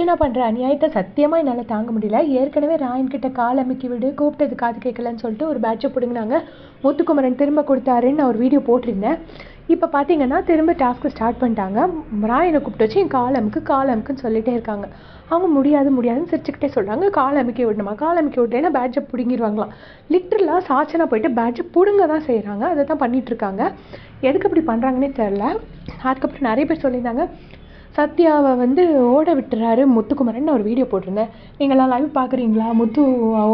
அர்ச்சனா பண்ணுற அநியாயத்தை சத்தியமாக என்னால் தாங்க முடியல. ஏற்கனவே ராயன்கிட்ட கால் அமைக்கி விடு கூப்பிட்டது காது கேட்கலன்னு சொல்லிட்டு ஒரு பேட்சை பிடுங்கினாங்க. முத்துக்குமரன் திரும்ப கொடுத்தாருன்னு நான் ஒரு வீடியோ போட்டிருந்தேன். இப்போ பார்த்தீங்கன்னா திரும்ப டாஸ்க்கு ஸ்டார்ட் பண்ணிட்டாங்க. ராயனை கூப்பிட்டு வச்சு என் கால் அமுக்கு கால் அமுக்குன்னு சொல்லிட்டே இருக்காங்க. அவங்க முடியாது முடியாதுன்னு சிரிச்சுக்கிட்டே சொல்கிறாங்க கால் அமைக்க விடணுமா? கால் அமைக்க விட்டேன்னா பேட்சை பிடுங்கிடுவாங்களாம் லிட்டரலாக சாச்சனா போயிட்டு பேட்சை பிடுங்க தான் செய்கிறாங்க அதை தான் பண்ணிகிட்ருக்காங்க எதுக்கு அப்படி பண்ணுறாங்கன்னே தெரில அதுக்கப்புறம் நிறைய பேர் சொல்லியிருந்தாங்க சத்யாவை வந்து ஓட விட்டுறாரு முத்துக்குமரன் நான் ஒரு வீடியோ போட்டிருந்தேன். நீங்களாம் லைவ் பார்க்குறீங்களா? முத்து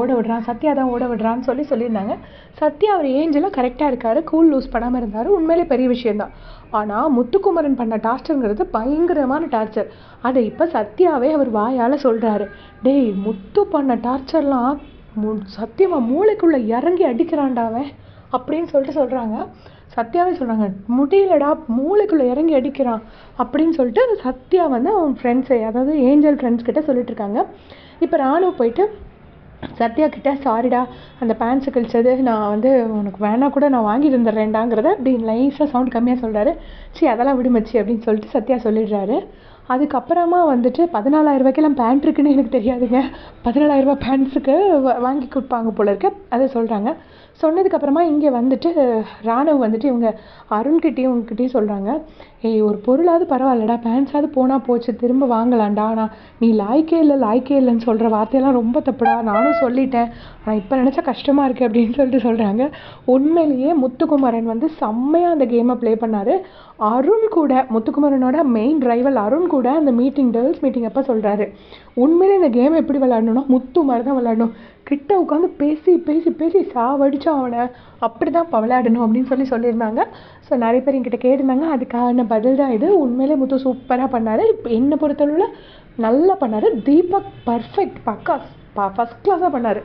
ஓட விடுறான் சத்யா தான் ஓட விடுறான்னு சொல்லி சொல்லியிருந்தாங்க. சத்யா அவர் ஏஞ்செல்லாம் கரெக்டாக இருக்காரு கூல் லூஸ் பண்ணாமல் இருந்தார் உண்மையிலே பெரிய விஷயந்தான் ஆனால் முத்துக்குமரன் பண்ண டார்ச்சருங்கிறது பயங்கரமான டார்ச்சர் அதை இப்போ சத்யாவே அவர் வாயால் சொல்கிறாரு டேய் முத்து பண்ண டார்ச்சர்லாம் மு சத்தியமாக மூளைக்குள்ளே இறங்கி அடிக்கிறான்டா அப்படின்னு சொல்லிட்டு சொல்கிறாங்க சத்யாவே சொல்கிறாங்க முடியலடா மூளைக்குள்ளே இறங்கி அடிக்கிறான். அப்படின்னு சொல்லிட்டு சத்யா வந்து அவன் ஃப்ரெண்ட்ஸை அதாவது ஏஞ்சல் ஃப்ரெண்ட்ஸ் கிட்ட சொல்லிட்டு இருக்காங்க. இப்போ ராணுவ போயிட்டு சத்யா கிட்ட சாரிடா அந்த பேண்ட்ஸு கழிச்சது நான் வந்து உனக்கு வேணா கூட நான் வாங்கி தந்துடுறேன்டாங்கிறத அப்படி லைஸாக சவுண்ட் கம்மியாக சொல்கிறாரு சரி அதெல்லாம் விடுமச்சி அப்படின்னு சொல்லிட்டு சத்யா சொல்லிடுறாரு. அதுக்கப்புறமா வந்துட்டு பதினாலாயிரரூபாய்க்கெல்லாம் பேண்ட் இருக்குன்னு எனக்கு தெரியாதுங்க. பதினாலாயிரம் பேண்ட்ஸுக்கு பேண்ட்ஸுக்கு வாங்கி கொடுப்பாங்க போல இருக்க. அதை சொல்கிறாங்க சொன்னதுக்கப்புறமா இங்கே வந்துட்டு ராணுவ வந்துட்டு இவங்க அருண்கிட்டேயும் இவங்ககிட்டயும் சொல்கிறாங்க ஏய் ஒரு பொருளாவது பரவாயில்லடா. பேண்ட்ஸாவது போனால் போச்சு. திரும்ப வாங்கலாம்டா. ஆனால் நீ லாய்க்கே இல்லை லாய்க்கே இல்லைன்னு சொல்கிற வார்த்தையெல்லாம் ரொம்ப தப்புடா. நானும் சொல்லிட்டேன். ஆனால் இப்போ நினச்சா கஷ்டமாக இருக்குது அப்படின்னு சொல்லிட்டு சொல்கிறாங்க உண்மையிலேயே முத்துக்குமரன் வந்து செம்மையாக அந்த கேமை ப்ளே பண்ணார். அருண் கூட முத்துக்குமரனோட மெயின் ட்ரைவர் அருண் கூட கூட அந்த மீட்டிங் டேர்ல்ஸ் மீட்டிங் அப்போ சொல்கிறாரு உண்மையிலே இந்த கேம் எப்படி விளாடணும்னா முத்து மாதிரி தான் விளாடணும் கிட்ட உட்காந்து பேசி பேசி பேசி சாவடிச்சு அவனை அப்படி தான் இப்போ விளையாடணும் அப்படின்னு சொல்லி சொல்லியிருந்தாங்க. ஸோ நிறைய பேர் என்கிட்ட கேட்டிருந்தாங்க. அதுக்கான பதில் தான் இது. உண்மையிலே முத்து சூப்பராக பண்ணார். இப்போ என்னை பொறுத்தளவில் நல்லா பண்ணார். தீபக் பர்ஃபெக்ட் பக்கா ஃபஸ்ட் கிளாஸாக பண்ணார்.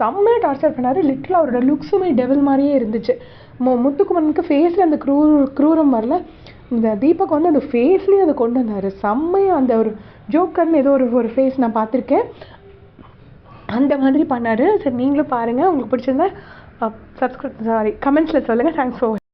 செம்மையாக டார்ச்சர் பண்ணார். லிட்டில் அவரோட லுக்ஸுமே டெவல் மாதிரியே இருந்துச்சு. மு முத்துக்குமனுக்கு ஃபேஸில் அந்த க்ரூ க்ரூரம் வரல. இந்த தீபக் வந்து அந்த ஃபேஸ்லேயும் அதை கொண்டு வந்தார். செம்மையாக அந்த ஒரு ஜோக்கர்னு ஏதோ ஒரு ஒரு ஃபேஸ் நான் பார்த்துருக்கேன். அந்த மாதிரி பண்ணார். சரி நீங்களும் பாருங்கள் உங்களுக்கு பிடிச்சிருந்தா சப்ஸ்கிரைப் சாரி கமெண்ட்ஸில் சொல்லுங்கள் தேங்க்ஸ் ஃபார்